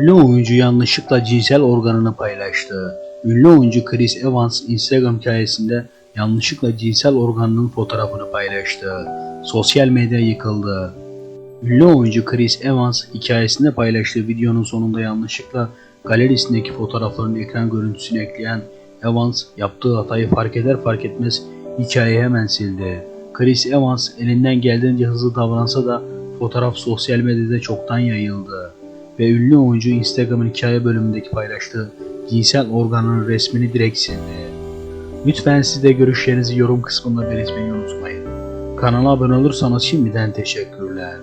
Ünlü oyuncu yanlışlıkla cinsel organını paylaştı. Ünlü oyuncu Chris Evans Instagram hikayesinde yanlışlıkla cinsel organının fotoğrafını paylaştı. Sosyal medya yıkıldı. Ünlü oyuncu Chris Evans hikayesinde paylaştığı videonun sonunda yanlışlıkla galerisindeki fotoğrafların ekran görüntüsünü ekleyen Evans yaptığı hatayı fark eder fark etmez hikayeyi hemen sildi. Chris Evans elinden geldiğince hızlı davransa da fotoğraf sosyal medyada çoktan yayıldı ve ünlü oyuncu Instagram'ın hikaye bölümündeki paylaştığı cinsel organının resmini direkt sildi. Lütfen siz de görüşlerinizi yorum kısmında belirtmeyi unutmayın. Kanala abone olursanız şimdiden teşekkürler.